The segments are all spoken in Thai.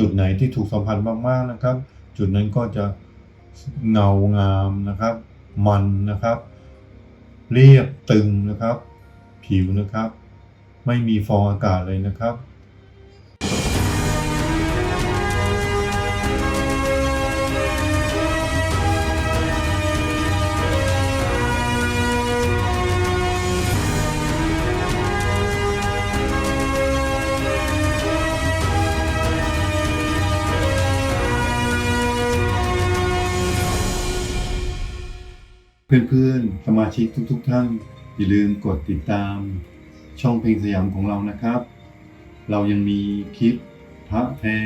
จุดไหนที่ถูกสัมผัสมากๆนะครับ จุดนั้นก็จะเงางามนะครับ มันนะครับ เรียบตึงนะครับ ผิวนะครับ ไม่มีฟองอากาศเลยนะครับ เพื่อนๆ สมาชิกทุกๆ ท่าน อย่าลืมกดติดตาม ช่องเพลงสยามของเรานะครับ เรายังมีคลิปพระแท้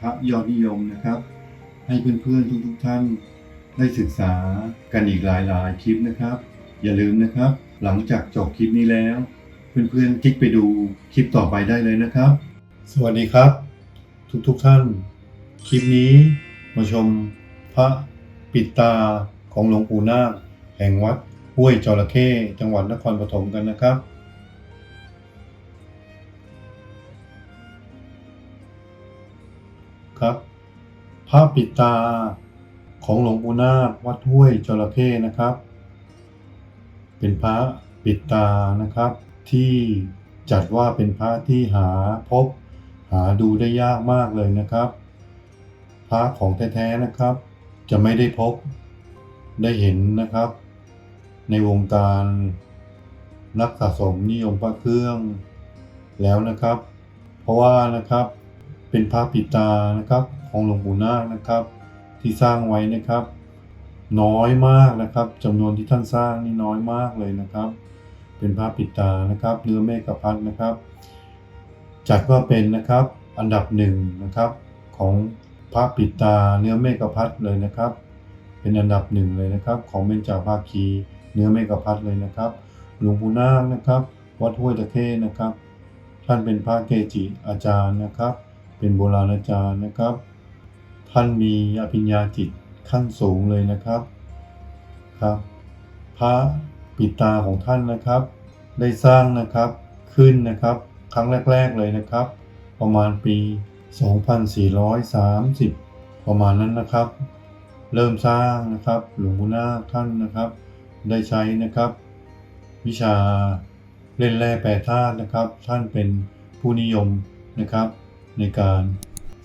พระยอดนิยมนะครับ ให้เพื่อนๆ ทุกๆ ท่าน ได้ศึกษากันอีกหลายๆ คลิปนะครับ อย่าลืมนะครับ หลังจากจบคลิปนี้แล้ว เพื่อนๆ คลิกไปดูคลิปต่อไปได้เลยนะครับ สวัสดีครับ ทุกๆ ท่าน คลิปนี้มาชมพระปิดตาของหลวงปู่นาค แห่งวัดห้วยจระเข้จังหวัดนครปฐมกันนะครับครับพระปิดตาของหลวงปู่นาควัดห้วยจระเข้นะครับ เป็นพระปิดตานะครับ ที่จัดว่าเป็นพระที่หาพบหาดูได้ยากมากเลยนะครับ พระของแท้ๆนะครับ จะไม่ได้พบได้เห็นนะครับ ในวงการนักสะสมนิยมพระเครื่องแล้วนะครับ เพราะว่านะครับเป็นพระปิตานะครับของหลวงปู่นาคนะครับ ที่สร้างไว้นะครับ น้อยมากนะครับจำนวนที่ท่านสร้างนี่น้อยมากเลยนะครับ เป็นพระปิตานะครับเนื้อเมฆพัดนะครับ จัดว่าเป็นนะครับอันดับหนึ่งนะครับของพระปิตาเนื้อเมฆพัดเลยนะครับ เป็นอันดับหนึ่งเลยนะครับ ของเบญจาภาคี เนื้อเมฆพัดเลยนะครับ หลวงปู่นาคนะครับ วัดห้วยตะเข้นะครับ ท่านเป็นพระเกจิอาจารย์นะครับ เป็นโบราณอาจารย์นะครับ ท่านมีอภิญญาจิตขั้นสูงเลยนะครับครับ พระปิตาของท่านนะครับ ได้สร้างนะครับขึ้นนะครับ ครั้งแรก ๆเลยนะครับ ประมาณปี 2430 ประมาณนั้นนะครับ เริ่มสร้างนะครับ หลวงปู่นาคท่านนะครับ ได้ใช้นะครับ วิชาเล่นแร่แปรธาตุนะครับ ท่านเป็นผู้นิยมนะครับ ในการ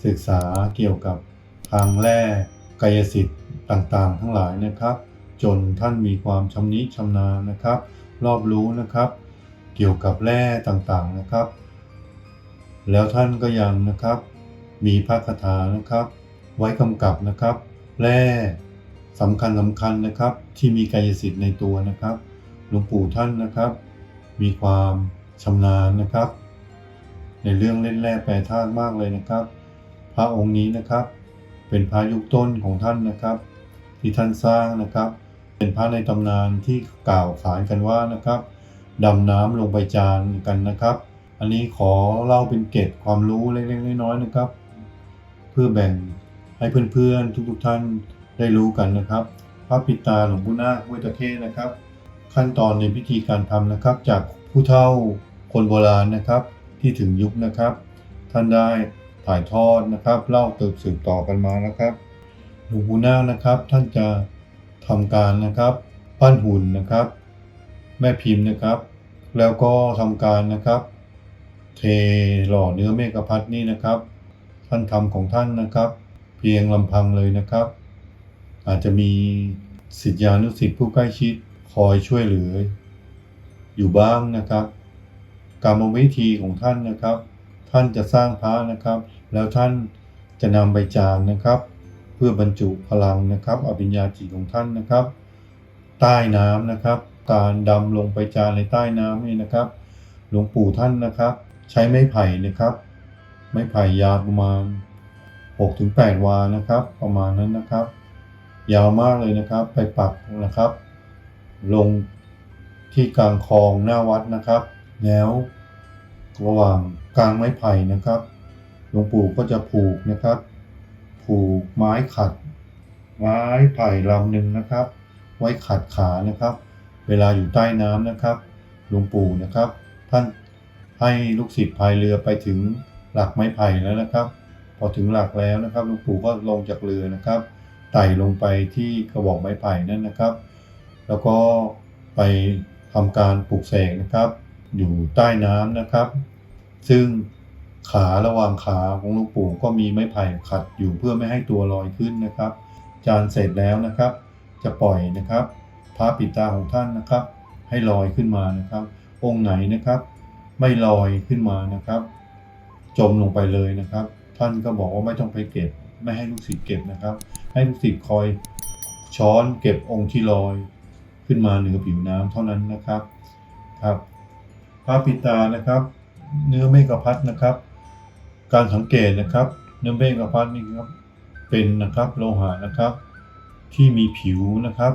ศึกษาเกี่ยวกับทางแร่กายสิทธิ์ต่างๆ ทั้งหลายนะครับ จนท่านมีความชำนิชำนาญนะครับ รอบรู้นะครับ เกี่ยวกับแร่ต่างๆนะครับ แล้วท่านก็ยังนะครับ มีพระคาถานะครับ ไว้กำกับนะครับ แร่ สำคัญสำคัญนะครับ ที่มีกายสิทธิ์ในตัวนะครับหลวงปู่ท่านนะครับ มีความชำนาญนะครับ ในเรื่องเล่นแร่แปรธาตุมากเลยนะครับ พระองค์นี้นะครับ เป็นพระยุคต้นของท่านนะครับ ที่ท่านสร้างนะครับ เป็นพระในตำนานที่กล่าวขานกันว่านะครับดำน้ำลงไปจานกันนะครับ อันนี้ขอเล่าเป็นเกร็ดความรู้เล็กๆน้อยๆนะครับ เพื่อแบ่งให้เพื่อนๆทุกๆท่าน ได้รู้กันนะครับ พระปิตาหลวงปู่นาคห้วยตะเข้นะครับ ขั้นตอนในพิธีการทำนะครับ จากผู้เฒ่าคนโบราณนะครับ ที่ถึงยุคนะครับ ท่านได้ถ่ายทอดนะครับ เล่าตืบสืบต่อกันมานะครับหลวงปู่นาคนะครับ ท่านจะทำการนะครับปั้นหุ่นนะครับ แม่พิมพ์นะครับ แล้วก็ทำการนะครับ เทหล่อเนื้อเมฆพัดนี่นะครับ ท่านทำของท่านนะครับ เพียงลำพังเลยนะครับ อาจจะมีศิษยานุศิษย์ผู้ใกล้ชิดคอยช่วยเหลือ อยู่บ้างนะครับกรรมวิธีของท่านนะครับ ท่านจะสร้างพระนะครับ แล้วท่านจะนำใบจานนะครับ เพื่อบรรจุพลังนะครับอภิญญาจิตของท่านนะครับ ใต้น้ำนะครับ การดำลงไปจานในใต้น้ำนี่นะครับ หลวงปู่ท่านนะครับ ใช้ไม้ไผ่นะครับ ไม้ไผ่ยาวประมาณ 6-8 วานะครับ ประมาณนั้นนะครับ ยาวมากเลยนะครับ ไปปักนะครับ ลงที่กลางคลองหน้าวัดนะครับ แล้วระหว่างกลางไม้ไผ่นะครับหลวงปู่ก็จะผูกนะครับ ผูกไม้ขัด ไม้ไผ่ลำหนึ่งนะครับ ไว้ขัดขานะครับ เวลาอยู่ใต้น้ำนะครับหลวงปู่นะครับ ท่านให้ลูกศิษย์พายเรือไปถึงหลักไม้ไผ่แล้วนะครับ พอถึงหลักแล้วนะครับหลวงปู่ก็ลงจากเรือนะครับ ไต่ลงไปที่กระบอกไม้ไผ่นั่นนะครับ แล้วก็ไปทำการปลูกเสกนะครับ อยู่ใต้น้ำนะครับ ซึ่งขาระหว่างขาของหลวงปู่ก็มีไม้ไผ่ขัดอยู่เพื่อไม่ให้ตัวลอยขึ้นนะครับ จานเสร็จแล้วนะครับ จะปล่อยนะครับพระปิดตาของท่านนะครับ ให้ลอยขึ้นมานะครับ องค์ไหนนะครับ ไม่ลอยขึ้นมานะครับ จมลงไปเลยนะครับ ท่านก็บอกว่าไม่ต้องไปเก็บ ไม่ให้ลูกศิษย์เก็บนะครับ ให้ลูกศิษย์คอยช้อนเก็บองค์ที่ลอยขึ้นมาเหนือผิวน้ำเท่านั้นนะครับครับพระปิตานะครับ เนื้อเมฆพัดนะครับ การสังเกตนะครับ เนื้อเมฆพัดนี่ครับเป็นนะครับโลหะนะครับ ที่มีผิวนะครับ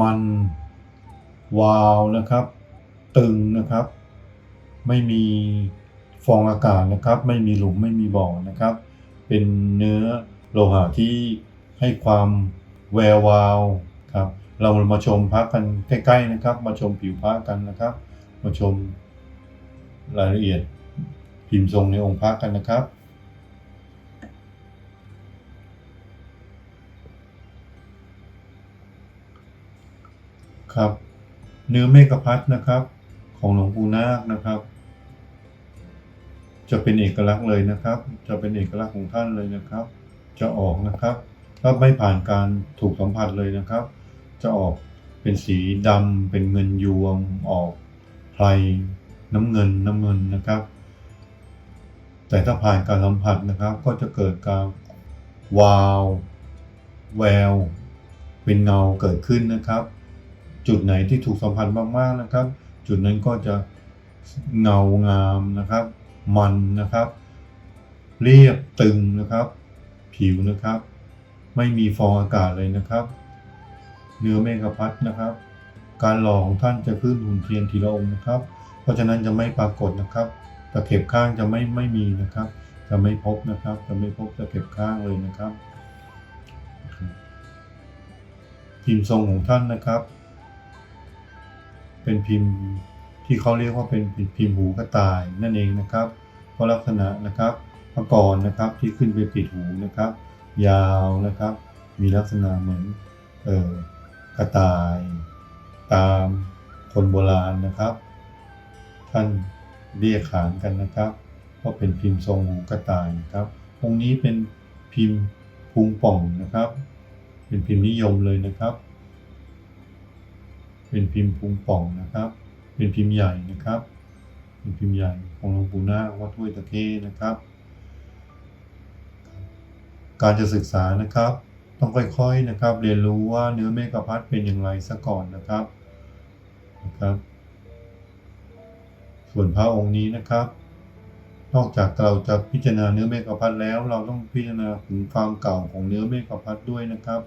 มันวาวนะครับ ตึงนะครับ ไม่มีฟองอากาศนะครับ ไม่มีหลุมไม่มีบ่อนะครับ เป็นเนื้อโลหะที่ให้ความแวววาวครับ เรามาชมพระกันใกล้ๆนะครับ มาชมผิวพระกันนะครับ มาชมรายละเอียดพิมพ์ทรงในองค์พระกันนะครับครับ เนื้อเมฆพัดนะครับ ของหลวงปู่นาคนะครับ จะเป็นเอกลักษณ์เลยนะครับ จะเป็นเอกลักษณ์ของท่านเลยนะครับ จะออกนะครับก็ไม่ผ่านการถูกสัมผัสเลยนะครับ จะออกเป็นสีดำเป็นเงินยวงออกไพรน้ำเงินน้ำเงินนะครับ แต่ถ้าผ่านการสัมผัสนะครับ ก็จะเกิดการวาวแวว เป็นเงาเกิดขึ้นนะครับ จุดไหนที่ถูกสัมผัสมากๆนะครับ จุดนั้นก็จะเงางามนะครับ มันนะครับ เรียบตึงนะครับ ผิวนะครับ ไม่มีฟองอากาศเลยนะครับ เนื้อเมฆพัดนะครับ การหล่อของท่านจะขึ้นหุ่นเทียนทีละองค์นะครับ เพราะฉะนั้นจะไม่ปรากฏนะครับตะเข็บข้างจะไม่ไม่มีนะครับ จะไม่พบนะครับ จะไม่พบตะเข็บข้างเลยนะครับพิมพ์ทรงของท่านนะครับ เป็นพิมพ์ ที่เขาเรียกว่าเป็นพิมพ์หูกระต่ายนั่นเองนะครับเพราะลักษณะนะครับพระกรนะครับที่ขึ้นไปปิดหูนะครับ ยาวนะครับ มีลักษณะเหมือนเออกระต่าย ตามคนโบราณนะครับ ท่านเรียกขานกันนะครับก็เป็นพิมพ์ทรงหูกระต่ายนะครับองค์นี้เป็นพิมพ์พุงป่องนะครับ เป็นพิมพ์นิยมเลยนะครับ เป็นพิมพ์พุงป่องนะครับ เป็นพิมพ์ใหญ่นะครับเป็นพิมพ์ใหญ่ของหลวงปู่นาควัดห้วยตะเข้นะครับ การจะศึกษานะครับ ต้องค่อยๆนะครับ เรียนรู้ว่าเนื้อเมฆพัดเป็นอย่างไรซะก่อนนะครับนะครับ ส่วนพระองค์นี้นะครับ นอกจากเราจะพิจารณาเนื้อเมฆพัดแล้ว เราต้องพิจารณาถึงความเก่าของเนื้อเมฆพัดด้วยนะครับ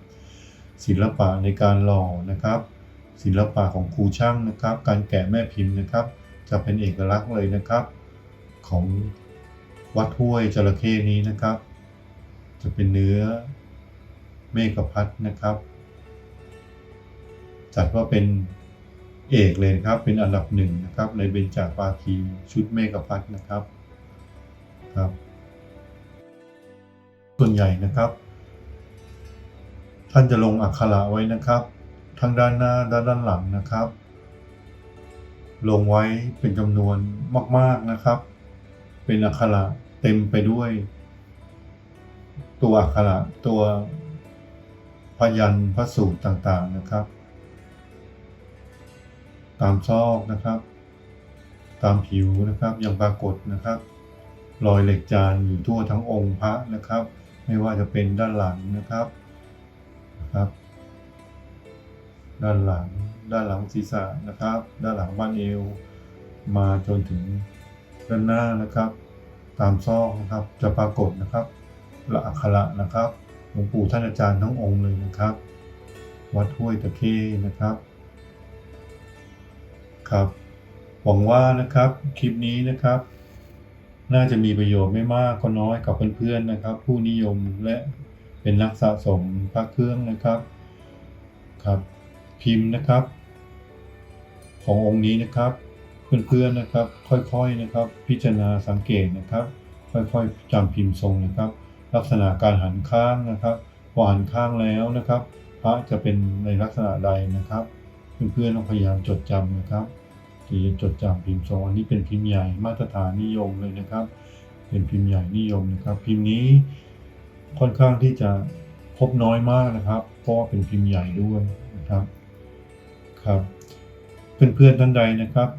ศิลปะในการหล่อนะครับ ศิลปะของครูช่างนะครับ การแกะแม่พิมพ์นะครับ จะเป็นเอกลักษณ์เลยนะครับ ของวัดห้วยจระเข้นี้นะครับ จะเป็นเนื้อเมฆพัดนะครับ จัดว่าเป็นเอกเลยนะครับ เป็นอันดับหนึ่งนะครับ ในเบญจภาคีชุดเมฆพัดนะครับครับ ส่วนใหญ่นะครับ ท่านจะลงอักขระไว้นะครับ ทั้งด้านหน้าและด้านหลังนะครับ ลงไว้เป็นจำนวนมาก ๆนะครับ เป็นอักขระเต็มไปด้วย ตัวอักขระตัวพยัญชนะพระสูตรต่างๆนะครับ ตามซอกนะครับ ตามผิวนะครับยังปรากฏนะครับ รอยเหล็กจานอยู่ทั่วทั้งองค์พระนะครับ ไม่ว่าจะเป็นด้านหลังนะครับนะครับ ด้านหลัง ด้านหลังศีรษะนะครับ ด้านหลังบ้านเอว มาจนถึงด้านหน้านะครับ ตามซอกนะครับจะปรากฏนะครับละอักขระนะครับหลวงปู่ท่านอาจารย์ทั้งองค์เลยนะครับ วัดห้วยตะเข้นะครับครับ หวังว่านะครับคลิปนี้นะครับ น่าจะมีประโยชน์ไม่มากก็น้อยกับเพื่อนๆนะครับ ผู้นิยมและเป็นนักสะสมพระเครื่องนะครับครับ พิมพ์นะครับ ขององค์นี้นะครับ เพื่อนๆนะครับ ค่อยๆนะครับ พิจารณาสังเกตนะครับ ค่อยๆจำพิมพ์ทรงนะครับ ลักษณะการหันข้างนะครับพอหันข้างแล้วนะครับ พระจะเป็นในลักษณะใดนะครับ เพื่อนๆต้องพยายามจดจำนะครับที่จะจดจำพิมพ์ทรงอันนี้เป็นพิมพ์ใหญ่มาตรฐานนิยมเลยนะครับ เป็นพิมพ์ใหญ่นิยมนะครับ พิมพ์นี้ค่อนข้างที่จะพบน้อยมากนะครับ เพราะว่าเป็นพิมพ์ใหญ่ด้วยนะครับ ครับ เพื่อนๆท่านใดนะครับ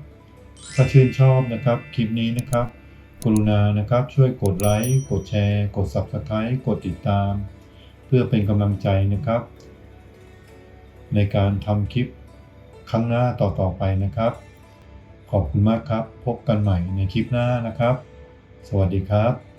ถ้าชื่นชอบนะครับคลิปนี้นะครับ กรุณานะครับช่วยกดไลค์กดแชร์ กด Subscribe กดติดตาม เพื่อเป็นกำลังใจนะครับ ในการทำคลิปครั้งหน้าต่อๆไปนะครับ ขอบคุณมากครับ พบกันใหม่ในคลิปหน้านะครับ สวัสดีครับ